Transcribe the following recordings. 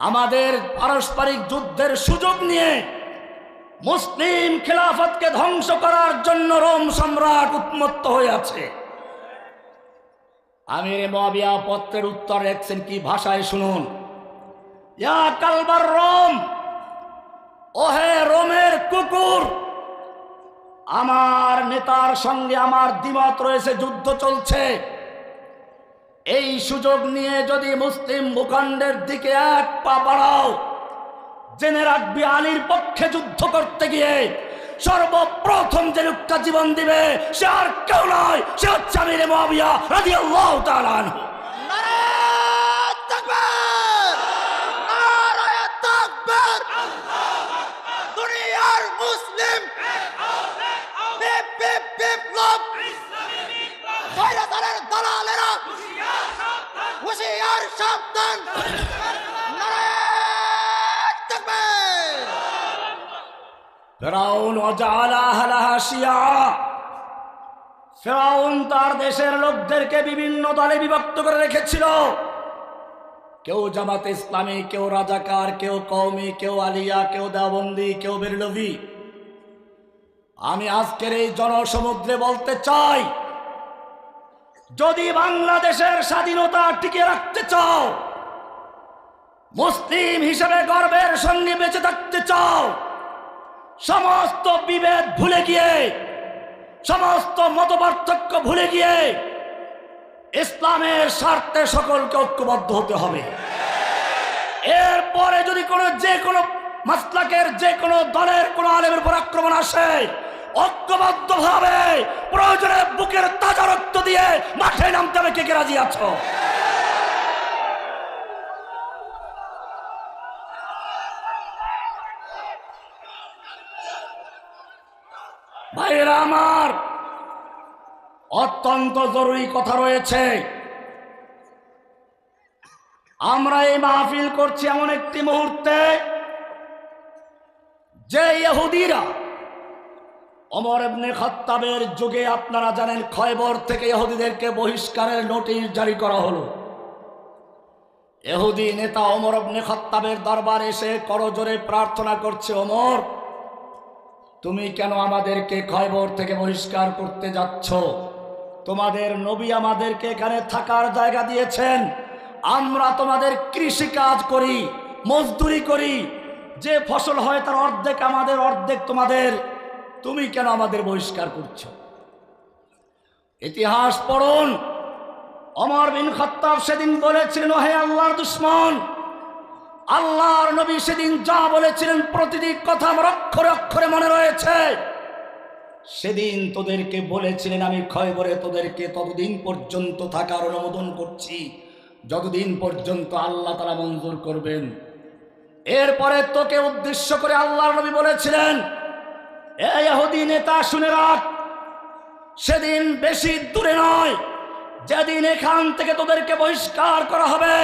আমাদের পারস্পরিক যুদ্ধের সুযোগ নিয়ে মুসলিম খেলাফতকে ধ্বংস করার জন্য রোম সম্রাট উন্মত্ত হয়ে আছে। আমির মবিয়া পত্রের উত্তর লেখছেন কি ভাষায় শুনুন। ইয়া কালবার রোম, ওহে রোমের কুকুর, আমার নেতার সঙ্গে আমার দ্বিমত রয়েছে, যুদ্ধ চলছে। এই সুযোগ নিয়ে যদি মুসলিম ভূখণ্ডের দিকে এক পা বাড়াও, জেনে রাখবি আলীর পক্ষে যুদ্ধ করতে গিয়ে সর্বপ্রথম যে লোকটা জীবন দিবে, সে আর কেউ নয়, সে হচ্ছে আমির মাবিয়া রাজি আল্লাহ নারায়ণ ফেরাউন তার দেশের লোকদেরকে বিভিন্ন দলে বিভক্ত করে রেখেছিল। কেউ জামাতে ইসলামী, কেউ রাজাকার, কেউ কওমি, কেউ আলিয়া, কেউ দেওবন্দি, কেউ বেরলভি। আমি আজকের এই জনসমুদ্রে বলতে চাই যদি বাংলাদেশের স্বাধীনতা টিকে রাখতে চাও, মুসলিম হিসেবে গর্বের সঙ্গে বেঁচে থাকতে চাও, সমস্ত বিভেদ ভুলে গিয়ে, সমস্ত মতপার্থক্য ভুলে গিয়ে, ইসলামের স্বার্থে সকলকে ঐক্যবদ্ধ হতে হবে। এরপরে যদি কোনো যে কোনো মাসলাকের যে কোনো দলের কোনো আলেমের উপর আক্রমণ আসে ঐক্যবদ্ধ ভাবে প্রয়োজনে বুকের তাজা রক্ত দিয়ে মাঠে নামতে হবে। কে কে রাজি আছো? ভাইয়েরা আমার, অত্যন্ত জরুরি কথা রয়েছে। আমরা এই মাহফিল করছি এমন একটি মুহূর্তে যে ইহুদিরা অমর ইবনে খত্তাবের যুগে আপনারা জানেন খয়বর থেকে ইহুদিদেরকে বহিষ্কারের নোটিশ জারি করা হলো। এহুদি নেতা অমর ইবনে খত্তাবের দরবার এসে করজোরে প্রার্থনা করছে, অমর, তুমি কেন আমাদেরকে খয়বর থেকে বহিষ্কার করতে যাচ্ছ? তোমাদের নবী আমাদেরকে এখানে থাকার জায়গা দিয়েছেন। আমরা তোমাদের কৃষি কাজ করি, মজদুরি করি। যে ফসল হয় তার অর্ধেক আমাদের, অর্ধেক তোমাদের। তুমি কেন আমাদের বহিষ্কার করছ? ইতিহাস পড়ুন। অমর বিন খত্তাব সেদিন বলেছিলেন হে আল্লাহর দুশ্মন, আল্লাহর নবী সেদিন যা বলেছিলেন প্রতিটি কথা আমার অক্ষরে অক্ষরে মনে রয়েছে। সেদিন তোদেরকে বলেছিলেন, আমি ক্ষয় করে তোদেরকে ততদিন পর্যন্ত থাকার অনুমোদন করছি, যতদিন পর্যন্ত আল্লাহ তারা মঞ্জুর করবেন। এরপরে তোকে উদ্দেশ্য করে আল্লাহর নবী বলেছিলেন এ ইহুদি নেতা, শুনে রাখ। সেদিন বেশি দূরে নয়। যেদিন এখান থেকে তোদেরকে বহিষ্কার করা হবে,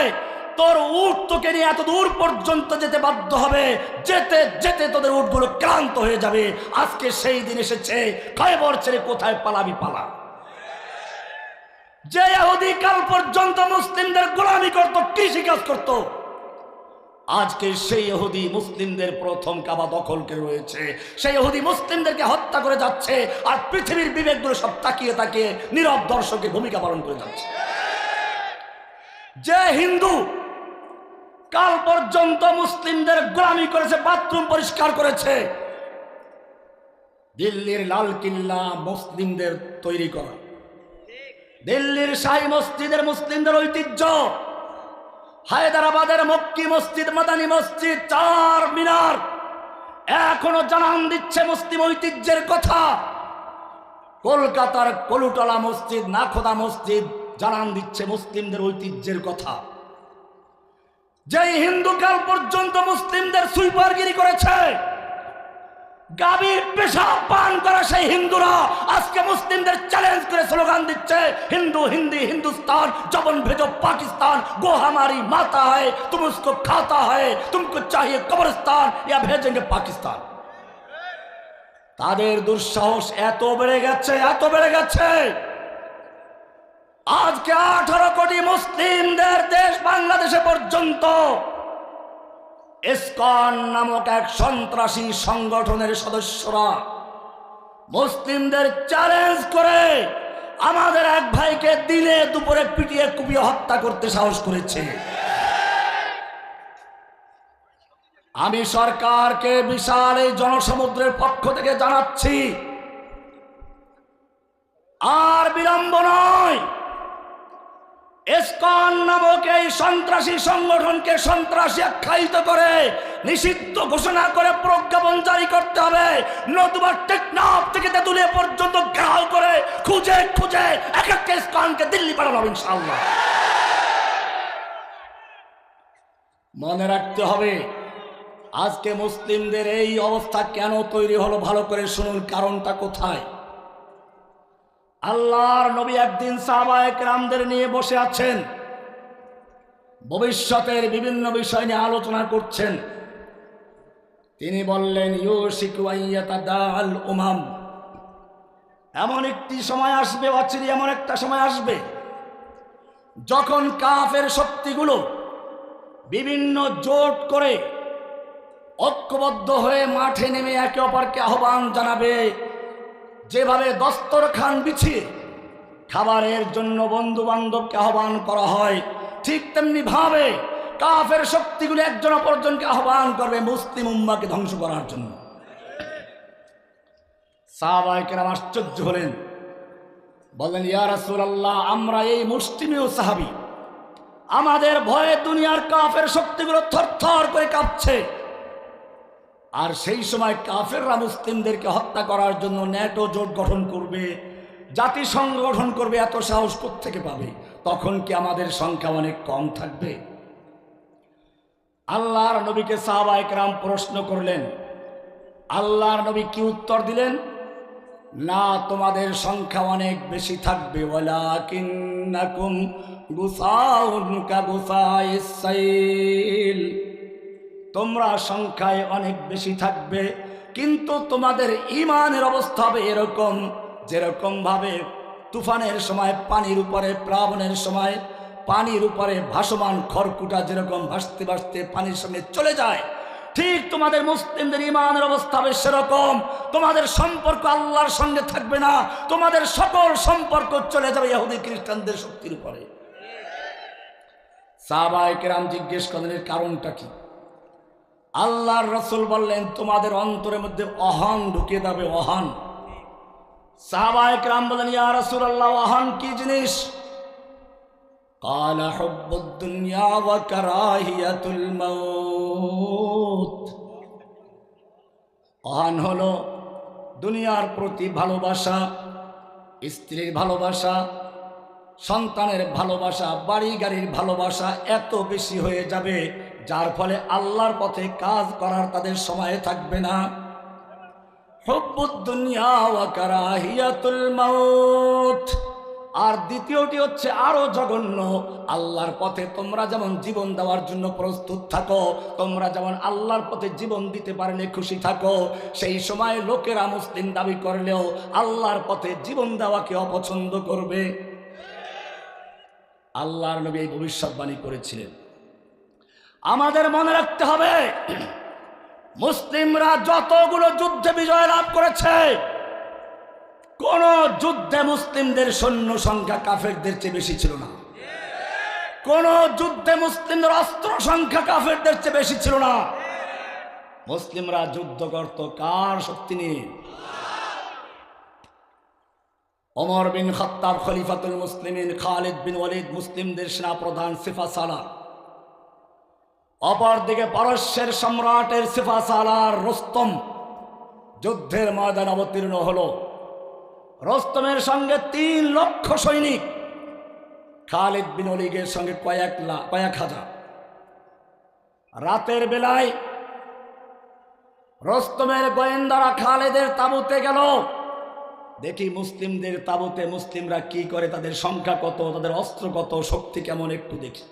তোর উট তোকে নিয়ে এত দূর পর্যন্ত যেতে বাধ্য হবে, যেতে যেতে তোদের উটগুলো ক্লান্ত হয়ে যাবে। আজকে সেই দিন এসেছে, খয়বর ছেড়ে কোথায় পালাবি, পালা। যে ইহুদি কাল পর্যন্ত মুসলিমদের গোলামি করত কৃষি কাজ করত আজকে সেই ইহুদি মুসলিমদের প্রথম কাবা দখল করে রয়েছে। সেই ইহুদি মুসলিমদেরকে হত্যা করে যাচ্ছে আর পৃথিবীর বিবেকগুলো সব তাকিয়ে তাকিয়ে নীরব দর্শকের ভূমিকা পালন করে যাচ্ছে। যে হিন্দু কাল পর্যন্ত মুসলিমদের গোলামি করেছে, বাথরুম পরিষ্কার করেছে, দিল্লির লাল কিল্লা মুসলিমদের তৈরি করা। দিল্লির শাহী মসজিদের মুসলিমদের ঐতিহ্য হায়দ্রাবাদের মক্কি মসজিদ, মাদানী মসজিদ, চার মিনার। এখনও জানান দিচ্ছে মুসলিম ঐতিহ্যের কথা। কলকাতার কলুটলা মসজিদ, নাখোদা মসজিদ জানান দিচ্ছে মুসলিমদের ঐতিহ্যের কথা। যেই হিন্দুকাল পর্যন্ত মুসলিমদের সুইপারগিরি করেছে গাভীর পেশাব পান করা সেই হিন্দুরা। আজকে মুসলিমদের চ্যালেঞ্জ করে স্লোগান দিচ্ছে, হিন্দু, হিন্দি, হিন্দুস্তান জবন ভেজো পাকিস্তান গো হামারি মাতা হয় তুমি উসকো খাতা হয় তুমি চাহিয়ে কবরস্তান ইয়া ভেজেঙ্গে পাকিস্তান। তাদের দুঃসাহস এত বেড়ে গেছে, এত বেড়ে গেছে। আজকে আঠারো কোটি মুসলিমদের দেশ বাংলাদেশে পর্যন্ত ইসকন নামক এক সন্ত্রাসী সংগঠনের সদস্যরা মুসলিমদের চ্যালেঞ্জ করে আমাদের এক ভাইকে দিনে দুপুরে পিটিয়ে কুপিয়ে হত্যা করতে সাহস করেছে। আমি সরকারকে বিশাল এই জনসমুদ্রের পক্ষ থেকে জানাচ্ছি, আর বিলম্ব নয়। এসকন নামক এই সন্ত্রাসী সংগঠনকে সন্ত্রাসী আখ্যায়িত করে, নিষিদ্ধ ঘোষণা করে প্রজ্ঞাপন জারি করতে হবে। নতুবা থেকে পর্যন্ত করে একটা দিল্লি পাঠানো মনে রাখতে হবে, আজকে মুসলিমদের এই অবস্থা কেন তৈরি হলো ভালো করে শুনুন কারণটা কোথায়? আল্লাহর নবী একদিন সাহাবায়ক রামদের নিয়ে বসে আছেন। ভবিষ্যতের বিভিন্ন বিষয় নিয়ে আলোচনা করছেন। তিনি বললেন ইউসিকুয়াইয়াতাদাল উমাম। এমন একটি সময় আসবে, অচিরি এমন একটা সময় আসবে, যখন কাফের শক্তিগুলো বিভিন্ন জোট করে ঐক্যবদ্ধ হয়ে মাঠে নেমে একে অপরকে আহ্বান জানাবে। যেভাবে দস্তরখান বিছিয়ে খাবারের জন্য বন্ধু বান্ধবকে আহ্বান করা হয়, ঠিক তেমনি ভাবে কাফের শক্তিগুলো একজন অপরজনকে আহ্বান করবে মুসলিম উম্মাকে ধ্বংস করার জন্য। সাহাবাহিকেরাম আশ্চর্য হলেন। বলেন ইয়া রাসূলুল্লাহ, আমরা এই মুসলিমীয় সাহাবি। আমাদের ভয়ে দুনিয়ার কাফের শক্তিগুলো থরথর করে কাঁপছে। আর সেই সময় কাফেররা মুসলিমদেরকে হত্যা করার জন্য ন্যাটো জোট গঠন করবে জাতিসংঘ গঠন করবে, এত সাহস থেকে পাবে? তখন কি আমাদের সংখ্যা অনেক কম থাকবে? আল্লাহর নবীকে সাহাবাহিক রাম প্রশ্ন করলেন, আল্লাহর নবী কি উত্তর দিলেন? না, তোমাদের সংখ্যা অনেক বেশি থাকবে। গুসাউন কাগুসাইস সাইল। তোমরা সংখ্যায় অনেক বেশি থাকবে, কিন্তু তোমাদের ইমানের অবস্থা হবে এরকম, যেরকম ভাবে তুফানের সময়, পানির উপরে, প্লাবনের সময়, পানির উপরে ভাসমান খড়কুটা যেরকম ভাসতে ভাসতে পানির সঙ্গে চলে যায়, ঠিক তোমাদের মুসলিমদের ইমানের অবস্থা হবে সেরকম। তোমাদের সম্পর্ক আল্লাহর সঙ্গে থাকবে না, তোমাদের সকল সম্পর্ক চলে যাবে ইহুদি খ্রিস্টানদের শক্তির উপরে। সাহবাহিকেরাম জিজ্ঞেস করেন কারণটা কি? আল্লাহর রসুল বললেন, তোমাদের অন্তরের মধ্যে অহান ঢুকিয়ে যাবে অহান। সাহবায়ক বলেন ইয়া রসুল আল্লাহ অহান কি জিনিস? কালা হব্বুদ্দুনিয়া ওয়া কারাহিয়াতুল মাউত। অহান হলো দুনিয়ার প্রতি ভালোবাসা, স্ত্রীর ভালোবাসা, সন্তানের ভালোবাসা বাড়ি গাড়ির ভালোবাসা এত বেশি হয়ে যাবে যার ফলে আল্লাহর পথে কাজ করার তাদের সময় থাকবে না। আর দ্বিতীয়টি হচ্ছে আরও জঘন্য, আল্লাহর পথে তোমরা যেমন জীবন দেওয়ার জন্য প্রস্তুত থাকো, তোমরা যেমন আল্লাহর পথে জীবন দিতে পারলে খুশি থাকো, সেই সময় লোকেরা মুসলিম দাবি করলেও আল্লাহর পথে জীবন দেওয়াকে অপছন্দ করবে? আল্লাহর নবী এই ভবিষ্যৎবাণী করেছিলেন। আমাদের মনে রাখতে হবে, মুসলিমরা যতগুলো যুদ্ধে বিজয় লাভ করেছে, কোন যুদ্ধে মুসলিমদের সৈন্য সংখ্যা কাফেরদের চেয়ে বেশি ছিল না। কোন যুদ্ধে মুসলিমদের অস্ত্র সংখ্যা কাফেরদের চেয়ে বেশি ছিল না। মুসলিমরা যুদ্ধ করত কার শক্তি নিয়ে? ওমর বিন খত্তাব খলিফাতুল মুসলিমিন খালিদ বিন ওয়ালিদ মুসলিমদের সেনাপ্রধান সিফা সালার অপরদিকে পারস্যের সম্রাটের সিফা সালার রোস্তম। যুদ্ধের ময়দান অবতীর্ণ হল। রোস্তমের সঙ্গে তিন লক্ষ সৈনিক। খালিদ বিন অলিগের সঙ্গে কয়েক কয়েক হাজার। রাতের বেলায় রোস্তমের গোয়েন্দারা খালেদের তাঁবুতে গেল। দেখি মুসলিমদের তাঁবুতে মুসলিমরা কি করে, তাদের সংখ্যা কত, তাদের অস্ত্র কত, শক্তি কেমন একটু দেখি।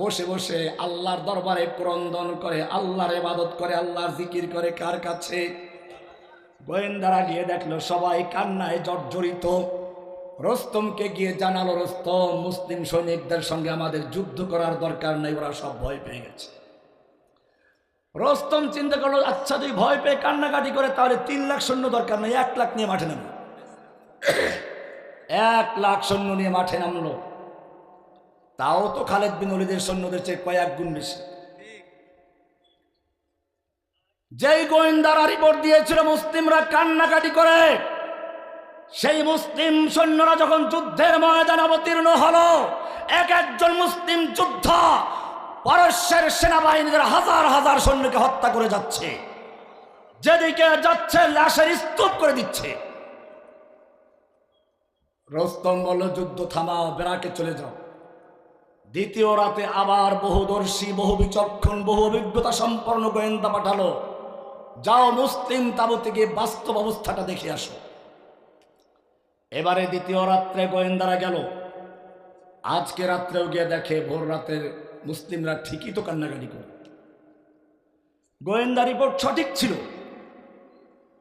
বসে বসে আল্লাহর দরবারে ক্রন্দন করে, আল্লাহর ইবাদত করে, আল্লাহর জিকির করে কার কাছে? গোয়েন্দারা গিয়ে দেখল, সবাই কান্নায় জর্জরিত। রস্তমকে গিয়ে জানালো, রস্তম, মুসলিম সৈনিকদের সঙ্গে আমাদের যুদ্ধ করার দরকার নেই, ওরা সব ভয় পেয়ে গেছে। রস্তম চিন্তা করল আচ্ছা তুই ভয় পেয়ে কান্নাকাটি করে, তাহলে তিন লাখ সৈন্য দরকার নেই, এক লাখ নিয়ে মাঠে নামো এক লাখ সৈন্য নিয়ে মাঠে নামলো। তাও তো খালেদ বিন অলিদের সৈন্যদের চেয়ে কয়েক গুণ বেশি। যেই গোয়েন্দারা রিপোর্ট দিয়েছিল মুসলিমরা কান্নাকাটি করে, সেই মুসলিম সৈন্যরা যখন যুদ্ধের ময়দান অবতীর্ণ হলো, এক একজন মুসলিম যুদ্ধ পারস্যের সেনাবাহিনীদের হাজার হাজার সৈন্যকে হত্যা করে যাচ্ছে। যেদিকে যাচ্ছে, লাশের স্তূপ করে দিচ্ছে। রস্তম বলল, যুদ্ধ থামাও বেড়াকে চলে যাও। দ্বিতীয় রাতে আবার বহুদর্শী বহু বিচক্ষণ বহু অভিজ্ঞতা সম্পন্ন গোয়েন্দা পাঠালো। যাও মুসলিম তাবুতে থেকে বাস্তব অবস্থাটা দেখে আসো। এবারে দ্বিতীয় রাত্রে গোয়েন্দারা গেল। আজকে রাত্রেও গিয়ে দেখে ভোর রাতের মুসলিমরা ঠিকই তো কান্নাকাটি করে। গোয়েন্দা রিপোর্ট সঠিক ছিল।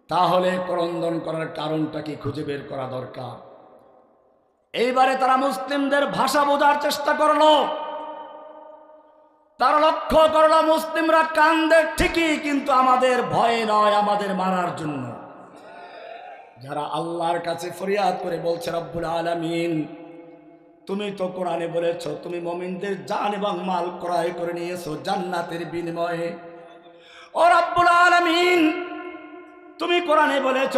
তাহলে করন্দন করার কারণটা কি খুঁজে বের করা দরকার? এইবারে তারা মুসলিমদের ভাষা বোঝার চেষ্টা করল। তারা লক্ষ্য করল মুসলিমরা কান্দে ঠিকই, কিন্তু আমাদের ভয় নয় আমাদের মারার জন্য। যারা আল্লাহর কাছে ফরিয়াদ করে বলছে, রব্বুল আলামিন, তুমি তো কোরআনে বলেছ, তুমি মমিনদের জান এবং মাল ক্রয় করে নিয়েছো জান্নাতের বিনিময়ে। ও রব্বুল আলামিন তুমি কোরআনে বলেছ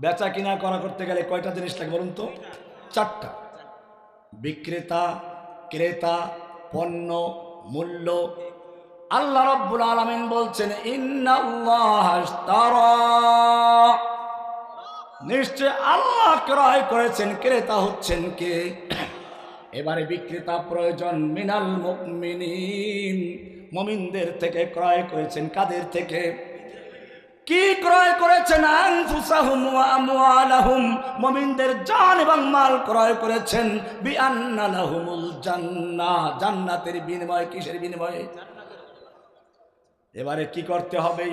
বেচা কিনা করা করতে গেলে কয়টা জিনিস লাগে বলুন তো? চারটা। বিক্রেতা, ক্রেতা, পণ্য, মূল্য। আল্লাহ রব্বুল আলামিন বলছেন, ইন্নাল্লাহ নিশ্চয় আল্লাহ ক্রয় করেছেন, ক্রেতা হচ্ছেন কে? এবারে বিক্রেতা প্রয়োজন মিনাল মুমিনিন। মমিনদের থেকে ক্রয় করেছেন কাদের থেকে? কি ক্রয় করেছেন? মুমিনদের জান এবং মাল ক্রয় করেছেন। বিআন্না জান্নাতের বিনিময়ে কিসের বিনিময়ে? এবারে কি করতে হবে?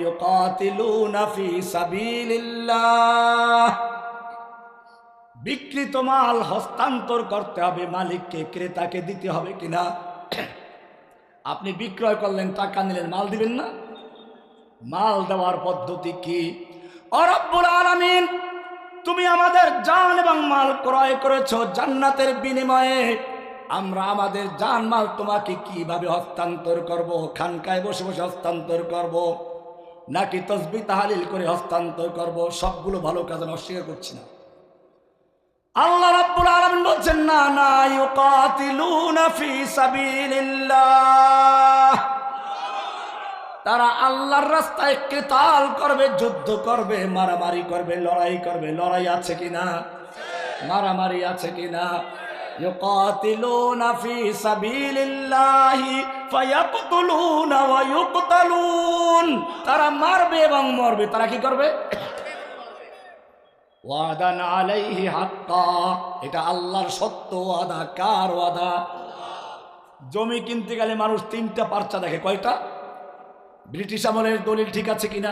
বিকৃত মাল হস্তান্তর করতে হবে, মালিককে, ক্রেতাকে দিতে হবে কিনা? আপনি বিক্রয় করলেন, টাকা নিলেন, মাল দিবেন না? মাল দেওয়ার পদ্ধতি কি? অরব্বুল আলামিন, তুমি আমাদের জান এবং মাল ক্রয় করেছ জান্নাতের বিনিময়ে। আমরা আমাদের জান মাল তোমাকে কীভাবে হস্তান্তর করব? খানকায় বসে বসে হস্তান্তর করব? নাকি তসবি তাহালিল করে হস্তান্তর করব? সবগুলো ভালো কাজ আমি অস্বীকার করছি না। আল্লাহ রাব্বুল আলামিন বলছেন, না না, ইউকাতিলুনা ফি সাবিলিল্লাহ। তারা আল্লাহর রাস্তায় কেতাল করবে, যুদ্ধ করবে, মারামারি করবে, লড়াই করবে। লড়াই আছে কিনা? মারামারি আছে কিনা? يقاتلون في سبيل الله فيقتلون ويقتلون তারা মারবে এবং মরবে তারা কি করবে ওয়াদান আলাইহি হাক্কা এটা আল্লাহর সত্য ওয়াদা কার ওয়াদা জমি কিনতে গেলে মানুষ তিনটা পার্চা দেখে কয়টা ব্রিটিশ আমলের দলিল ঠিক আছে কিনা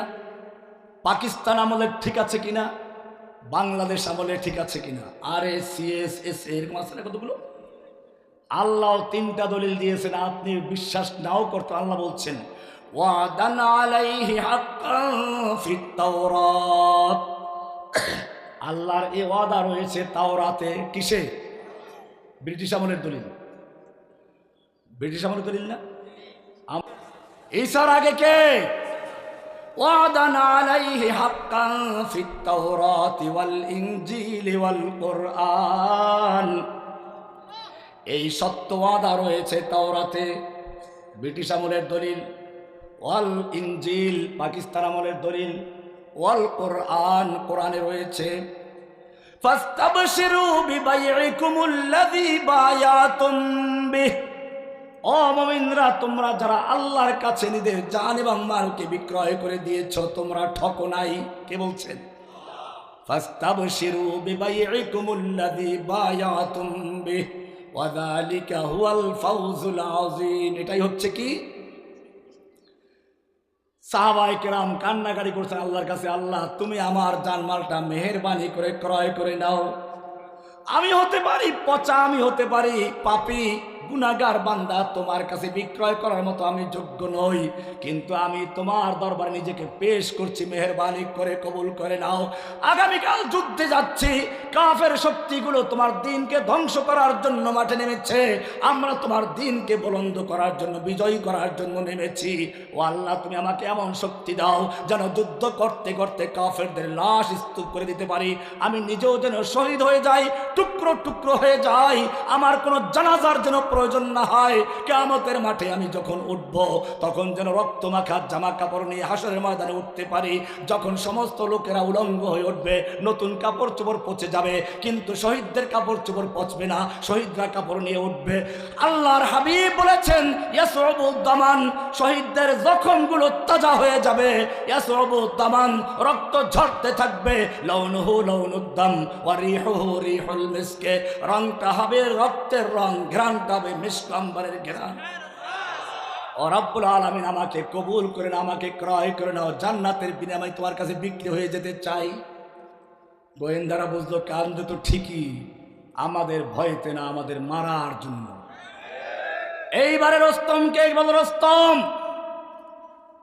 পাকিস্তান আমলের ঠিক আছে কিনা বাংলাদেশ আমলের ঠিক আছে কিনা? আর এস সিএস এস এস এরকম আছে না কতগুলো? আল্লাহ তিনটা দলিল দিয়েছেন, আপনি বিশ্বাস নাও করতে আল্লাহ বলছেন ফিত আল্লাহর এ ওয়াদা রয়েছে তাওরাতে কিসে? ব্রিটিশ আমলের দলিল। ব্রিটিশ আমলের দলিল না? ঈসার আগে কে? وعدا عليه حقا في التوراة والإنجيل والقرآن এই সত্য ওয়াদা রয়েছে তাওরাতে ব্রিটিশ আমলের দলিল ওয়াল ইনজিল পাকিস্তান আমলের দলিল ওয়াল কোরআন কোরআনে রয়েছে ফাস্তাবশিরু বিবাইইকুমুল্লাযী বায়াতুম বিহ ও মুমিনরা, তোমরা যারা আল্লাহর কাছে নিজের জান এবং মালকে বিক্রয় করে দিয়েছ, তোমরা ঠকো নাই। কে বলছেন? ফাস্তাবশিরু বিবাইইকুমুল্লাযী বায়াতুম বিহ ওয়াযালিকা হুয়াল ফাওজুল আযীম। এটাই হচ্ছে কি? সাহাবাই কেরাম কান্নাকারি করছেন আল্লাহর কাছে, আল্লাহ, তুমি আমার জানমালটা মেহেরবানি করে ক্রয় করে নাও। আমি হতে পারি, পচা আমি হতে পারি, পাপি গুনাগার বান্দা তোমার কাছে বিক্রয় করার মতো আমি যোগ্য নই। কিন্তু আমি তোমার দরবারে নিজেকে পেশ করছি, মেহরবানি করে, কবুল করে নাও। আগামীকাল যুদ্ধে যাচ্ছি, কাফের শক্তিগুলো তোমার দিনকে ধ্বংস করার জন্য মাঠে নেমেছে। আমরা তোমার দিনকে বলন্দ করার জন্য, বিজয়ী করার জন্য নেমেছি। ও আল্লাহ, তুমি আমাকে এমন শক্তি দাও যেন যুদ্ধ করতে করতে কাফেরদের লাশ স্তূপ করে দিতে পারি। আমি নিজেও যেন শহীদ হয়ে যাই, টুকরো টুকরো হয়ে যাই। আমার কোনো জানাজার যেন প্রয়োজন না হয় কেমতের মাঠে আমি যখন উঠব, তখন যেন রক্ত মাখা জামা কাপড় নিয়ে হাসরের ময়দানে উঠতে পারি। যখন সমস্ত লোকেরা উলঙ্গ হয়ে উঠবে, নতুন কাপড় চোপড় পচে যাবে, কিন্তু শহীদদের কাপড় চোপড় পচবে না, শহীদরা কাপড় নিয়ে উঠবে। আল্লাহর হাবিব বলেছেন ইয়াসরবুদ্দামান শহীদদের জখমগুলো তাজা হয়ে যাবে। ইয়াসরবুদ্দামান রক্ত ঝরতে থাকবে। লৌনহু লৌনুদ্দাম ওয়া রিহুহু রিহুল হবে রক্তের রং, ঘ্রাণটা হবে মিসকাম্বরের ঘ্রাণ ও রব্বুল আলামিন আমাকে কবুল করে নাও, আমাকে ক্রয় করে নাও। জান্নাতের বিনিময়ে তোমার কাছে বিক্রি হয়ে যেতে চাই। গোয়েন্দারা বুঝলো কান্দে তো ঠিকই, আমাদের ভয়তে না, আমাদের মারার জন্য। এইবারে রস্তমকে বল, রস্তম।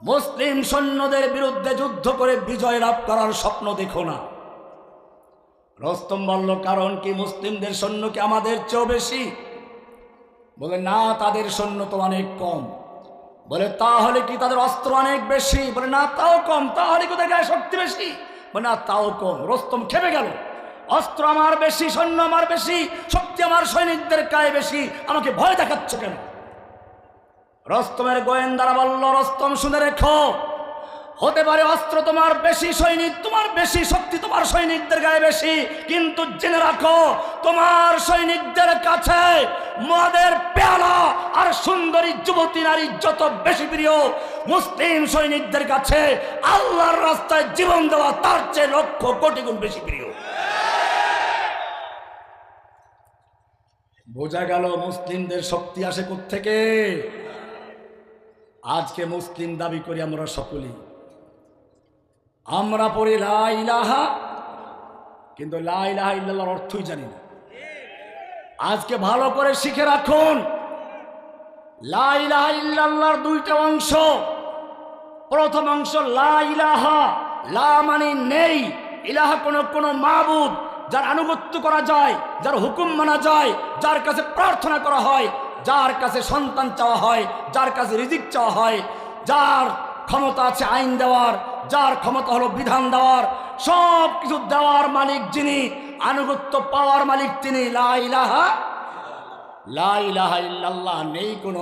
মুসলিম সৈন্যদের বিরুদ্ধে যুদ্ধ করে বিজয় লাভ করার স্বপ্ন দেখো না। রস্তম বলল, কারণ কি মুসলিমদের সৈন্য কি আমাদের চেয়েও বেশি? বলে, না, তাদের সৈন্য তো অনেক কম। বলে, তাহলে কি তাদের অস্ত্র অনেক বেশি? বলে, না, তাও কম। তাহলে কি ওদের গায়ে শক্তি বেশি? বলে, না, তাও কম। রস্তম খেপে গেল। অস্ত্র আমার বেশি, সৈন্য আমার বেশি, শক্তি আমার সৈনিকদের গায়ে বেশি। আমাকে ভয় দেখাচ্ছ কেন? রস্তমের গোয়েন্দারা বলল, রস্তম, শুনে রেখো। হতে পারে অস্ত্র তোমার বেশি, সৈনিক তোমার বেশি, শক্তি তোমার সৈনিকদের গায়ে বেশি, কিন্তু জেনে রাখো, তোমার সৈনিকদের কাছে মদের পেয়ালা আর সুন্দরী যুবতী নারী যত বেশি প্রিয়, মুসলিম সৈনিকদের কাছে আল্লাহর রাস্তায় জীবন দেওয়া তার চেয়ে লক্ষ কোটি গুণ বেশি প্রিয়। বোঝা গেল মুসলিমদের শক্তি আসে থেকে আজকে মুসলিম দাবি করি আমরা সকলেই। আমরা পড়ি লা ইলাহা, কিন্তু লা ইলাহা ইল্লাল্লাহর অর্থই জানি না। আজকে ভালো করে শিখে রাখুন। লা ইলাহা ইল্লাল্লাহর দুইটা অংশ। প্রথম অংশ, লা ইলাহা, লা মানে নেই। ইলাহা কোনো কোনো মাবুদ যার আনুগত্য করা যায়, যার হুকুম মানা যায়, যার কাছে প্রার্থনা করা হয়, যার কাছে সন্তান চাওয়া হয়, যার কাছে রিজিক চাওয়া হয়, যার ক্ষমতা আছে আইন দেওয়ার, যার ক্ষমতা হলো বিধান দেওয়ার সব কিছু দেওয়ার মালিক যিনি আনুগত্য পাওয়ার মালিক তিনি লাইলাহা লাইলাহা ইল্লাল্লাহ নেই কোনো